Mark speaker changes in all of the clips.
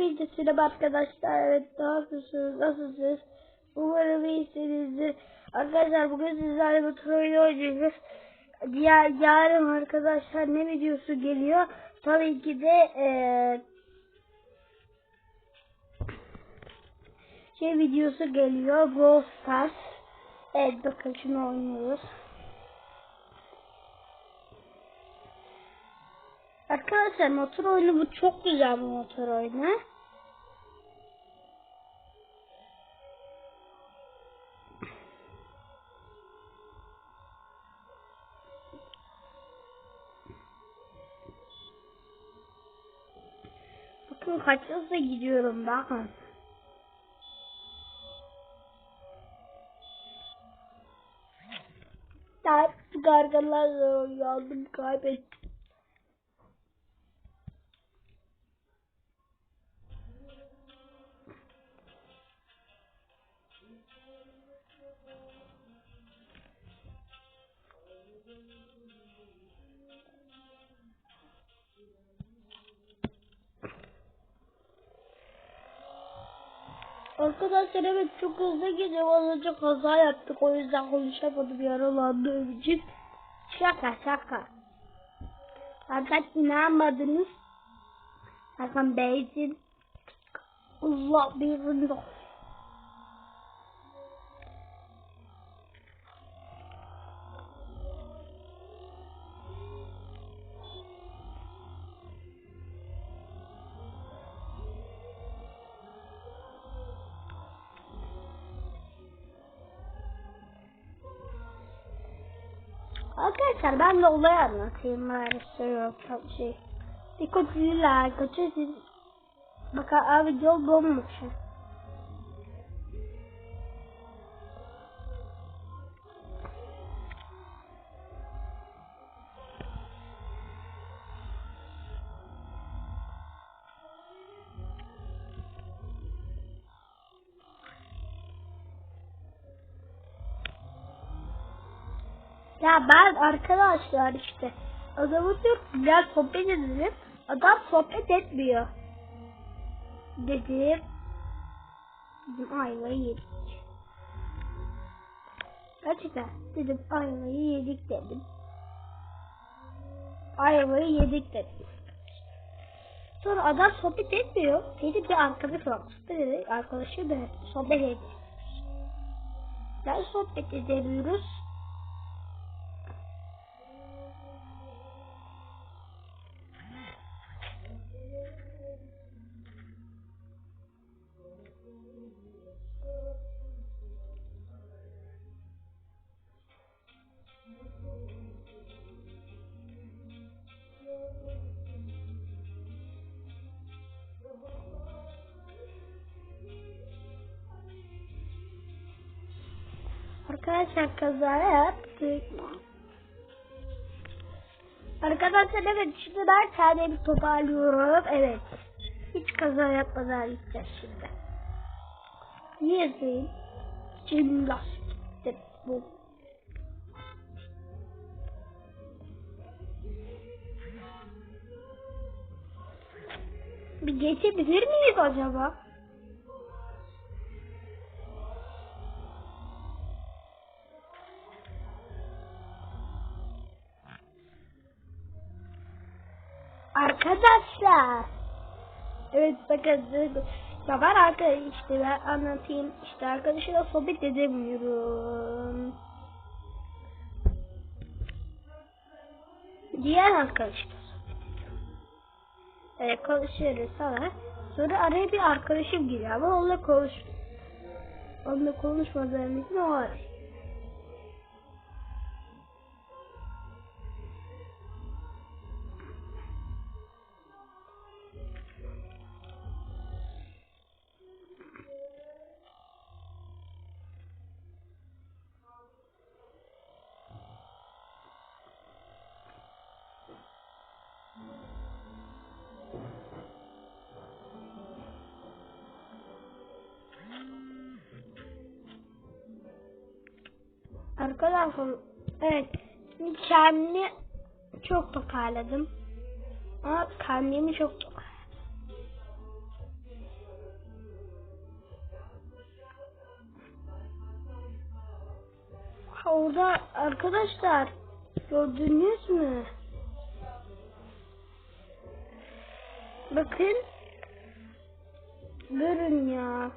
Speaker 1: Hepinize selam arkadaşlar. Evet nasılsınız? Nasılsınız? Umarım iyisinizdir. Arkadaşlar bugün sizlerle bir tur oyunu oynayacağız. Diğer yarın arkadaşlar ne videosu geliyor? Tabii ki de eee şey videosu geliyor. Brawl Stars. Evet bakın şunu oynuyoruz. Arkadaşlar motor oyunu bu çok güzel bir motor oyunu. Bakın kaç hızla gidiyorum bakın. Ben gargalarla uyandım kaybettim. Arkadaşlar evet çok hızlı gidiyor. Az önce kaza yaptık. O yüzden konuşamadım yaralandığım için. Şaka şaka. Zaten inanmadınız. Zaten benzin Allah bilir. Arkadaşlar ben de olay anlatayım bari söylüyorum şey. Dikkatliyler, kaçırsın. Bakın abi yol bomboş. Ya ben arkadaşlar işte adamı diyor gel sohbet edelim. Adam sohbet etmiyor. Dedim. Dedim ayvayı yedik. Gerçekten dedim ayvayı yedik dedim. Ayvayı yedik dedim. Sonra adam sohbet etmiyor. Dedim bir arkadaş var. Dedi arkadaşı da sohbet ediyoruz. Ben sohbet edemiyoruz. Arkadaşlar evet şimdi ben kendimi toparlıyorum. Evet. Hiç kaza yapmadan gideceğiz şimdi. Yazayım. Şimdi lastik bu. Bir geçebilir miyiz acaba? Arkadaşlar. Evet bakın. Ya ben arkadaş işte ben anlatayım. İşte arkadaşıyla sohbet edemiyorum. Diğer arkadaşla Evet konuşuyoruz sana. Sonra araya bir arkadaşım giriyor ama onunla konuş. Onunla konuşmadığım için o kadar konu. Evet. Kendimi çok toparladım. Ama kendimi çok toparladım. Orada arkadaşlar gördünüz mü? Bakın. Görün ya.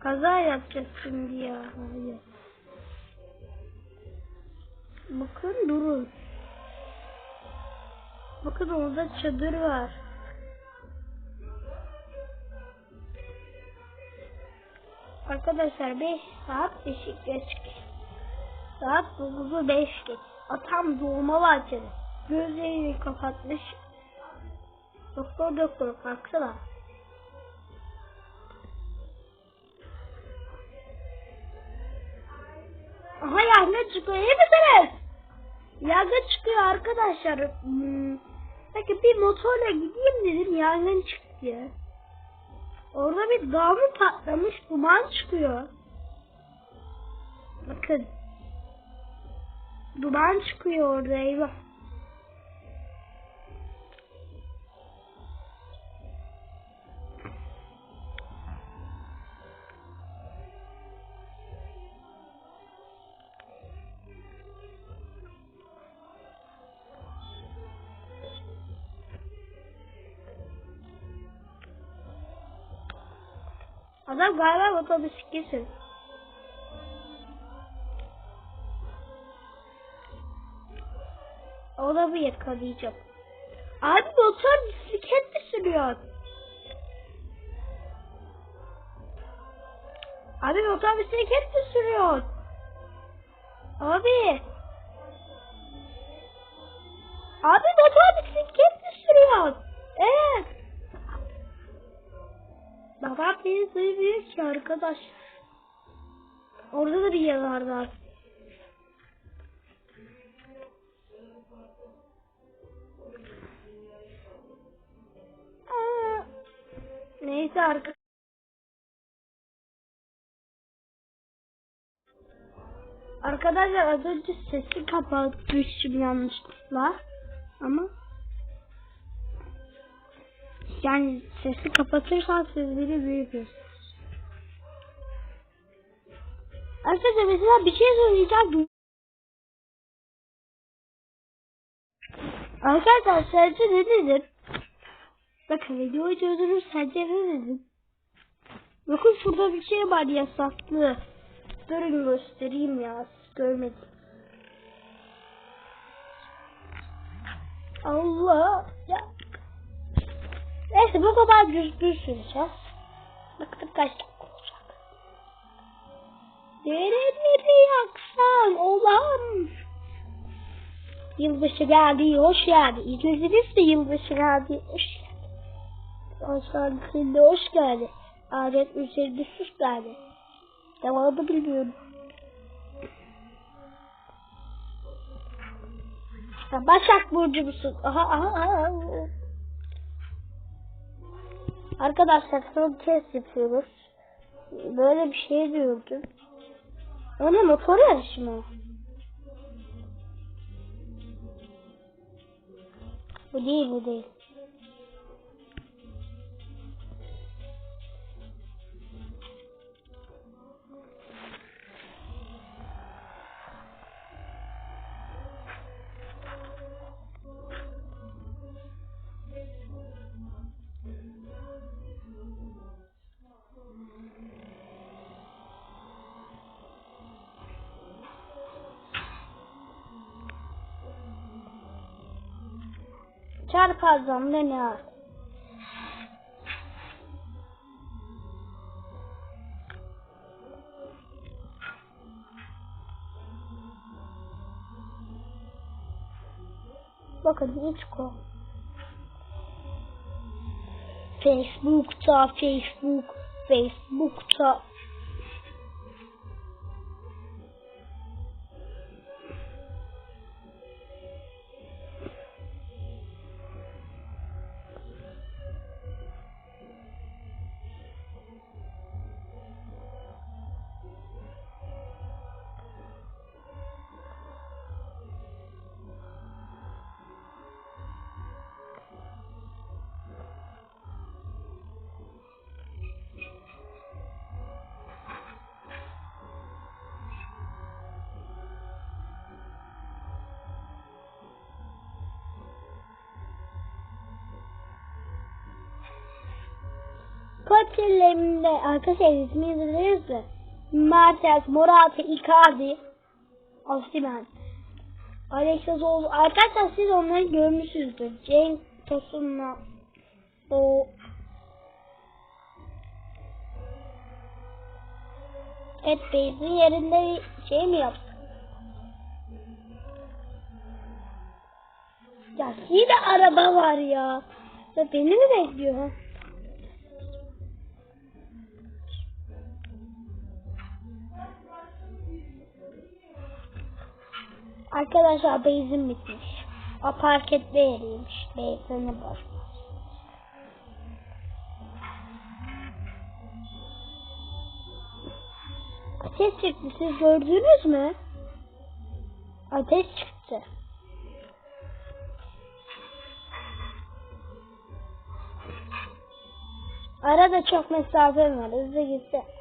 Speaker 1: Kaza yapacağız şimdi ya. Hayır. Bakın durun. Bakın orada çadır var. Arkadaşlar 5 saat eşik geç. Saat 9'u 5 geç. Atam doğmalı açarı. Gözlerini kapatmış. Doktor doktor kalksana. Aha yangın çıkıyor. İyi misiniz? Yangın çıkıyor arkadaşlar. Hmm. Peki bir motorla gideyim dedim yangın çıktı. Orada bir dağ mı patlamış duman çıkıyor. Bakın. Duman çıkıyor orada eyvah. Adam galiba motosikletin. Onu bir yakalayacağım. Abi motor bisiklet mi sürüyor? Abi motor bisiklet mi sürüyor? Abi. Abi motor bisiklet Beni duymuyor ki arkadaş. Orada da bir yanar var. Neyse arka. Arkadaşlar az önce sesi kapatmışım yanlışlıkla. Ama yani sesi kapatırsan sesleri büyütür. Arkadaşlar mesela bir şey söyleyeceğim. Arkadaşlar sence ne dedim? Bakın videoyu durdurur sence ne dedim? Bakın şurada bir şey var yasaklı. Durun göstereyim ya. Görmedim. Allah ya. Neyse bu kadar düzgün süreceğiz. Bakalım kaç. Nereleri yaksan olam. Yılbaşı geldi, hoş geldi. İzlediniz mi yılbaşı geldi, hoş geldi. Aşağısında hoş geldi. Adet üzerinde sus geldi. Devamını bilmiyorum. Ya Başak Burcu musun? Aha aha aha. Arkadaşlar son kez yapıyoruz. Böyle bir şey diyordum. Ne motor yarışı mı? Bu değil bu değil. Çarpazdan beni al. Bakın hiç ko. Facebook'ta, Facebook, Facebook'ta. Koçellerimde arkadaşlar ismi yazılırsa Mertens, Morata, Icardi, Osimhen, Alexis oldu. Arkadaşlar siz onları görmüşsünüzdür. Cenk Tosun'la o Evet Beyz'in yerinde bir şey mi yaptı? Ya yine araba var ya. Ya beni mi bekliyor? Arkadaşlar benzin bitmiş. O park etme yeriymiş. Benzini boş. Ateş çıktı. Siz gördünüz mü? Ateş çıktı. Arada çok mesafe var. Hızlı gitse.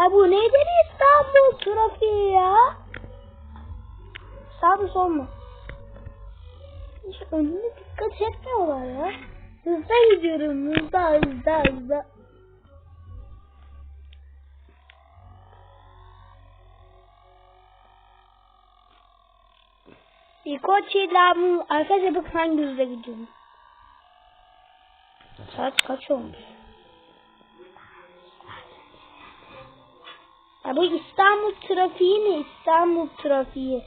Speaker 1: Ya bu nedir İstanbul trafiği ya? Sağ mı sol mu? Hiç önüne dikkat etmiyorlar ya. Hızla gidiyorum hızla hızla hızla. İlamı arkadaşlar bak hangi hızla gidiyorum. Saat kaç olmuş? Ya bu İstanbul trafiği mi? İstanbul trafiği.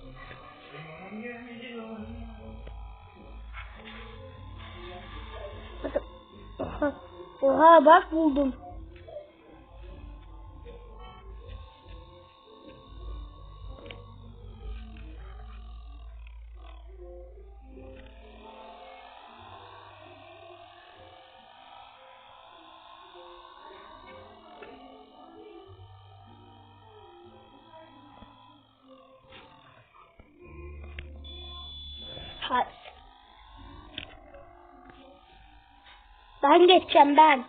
Speaker 1: Oha, oha bak buldum. Ben geçeceğim ben.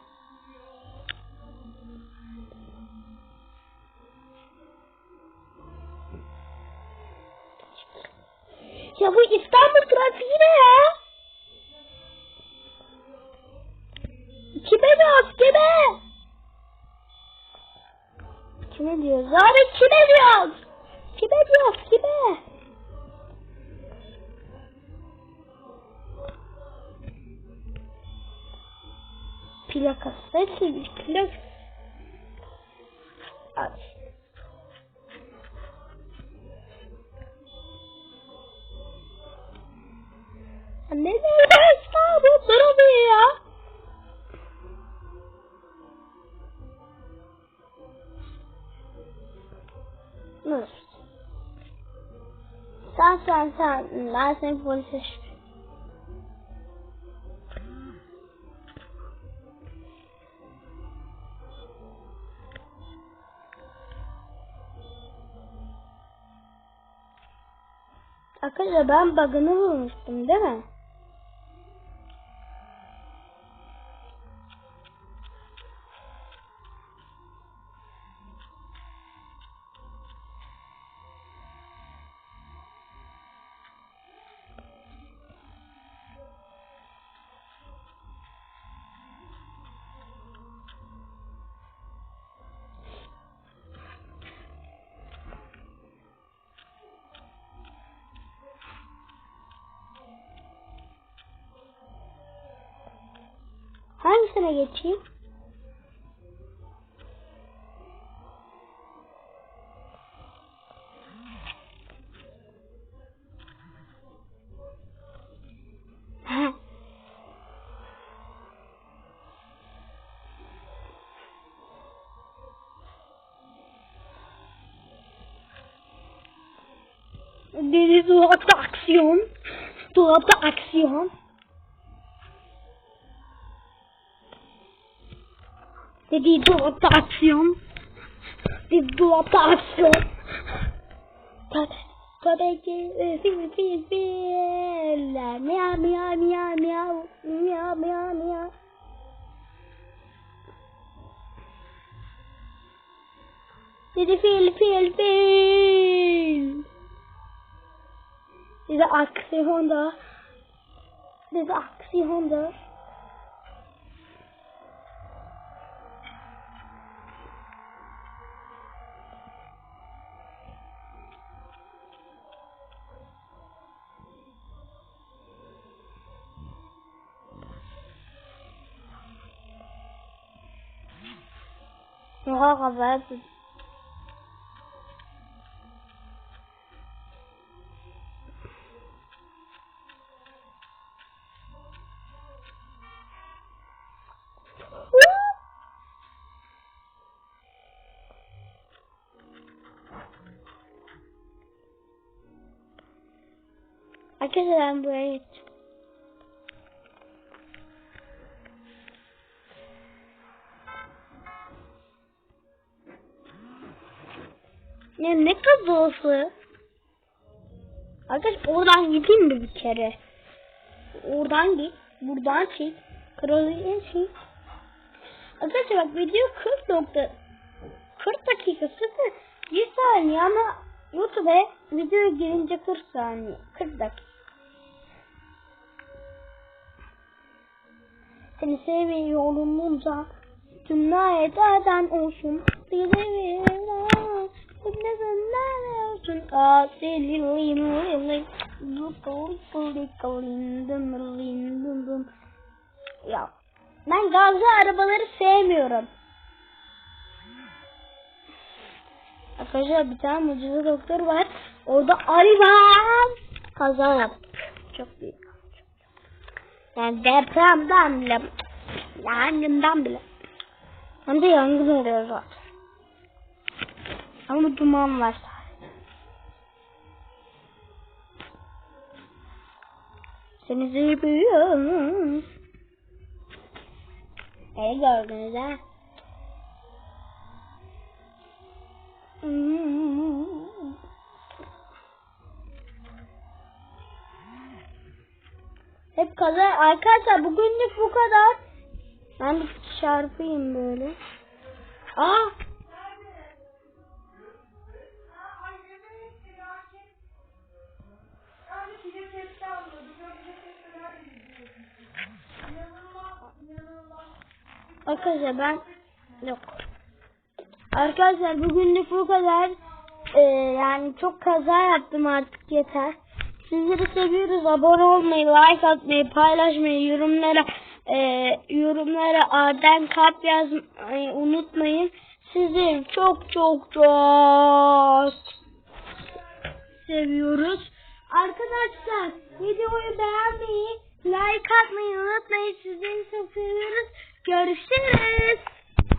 Speaker 1: Ya bu İstanbul trafiği ne ya? Kime diyoruz kime? Kime diyoruz? Abi kime diyoruz? Kime diyoruz kime? Plakası. Hepsi plak. Aç. Ne nerede İstanbul duramıyor ya? Dur. Sen sen sen ben seni polise şikayet Arkadaşlar ben bug'ını bulmuştum değil mi? مگه چی؟ Dedi. Dedi. Tabii ki e, fil fil filler. Miyav miyav miyav miyav. Miyav miyav miyav. Dedi fil fil fil. Bir de aksiyonda. bir aksiyondur. Oha kafaya tut. Arkadaşlar ben buraya gideceğim. Ya ne kazası? Arkadaş oradan gideyim mi bir kere? Oradan git. Buradan çek. Kralıya çek. Arkadaşlar bak video 40 nokta 40 dakika 0 100 saniye ama YouTube'a video girince 40 saniye 40 dakika. Seni seviyorum bunca Dünya eden olsun Dilerim Ne senden olsun Asilim Ya ben gazlı arabaları sevmiyorum. Arkadaşlar bir tane mucize doktor var. Orada var. Kaza yaptı. Çok büyük. Yani depremden bile, yangından bile. Hem de yangın oluyor zaten. Ama duman var Seni seviyorum. Ne gördünüz ha? Hep kaza. Arkadaşlar bugünlük bu kadar. Ben bir çarpayım böyle. Aa! Arkadaşlar ben yok. Arkadaşlar bugünlük bu kadar. Ee, yani çok kaza yaptım artık yeter. Sizleri seviyoruz. Abone olmayı, like atmayı, paylaşmayı, yorumlara e, yorumlara Arden kalp yazmayı unutmayın. Sizleri çok çok çok seviyoruz. Arkadaşlar videoyu beğenmeyi, like atmayı unutmayın. Sizleri çok seviyoruz. Görüşürüz.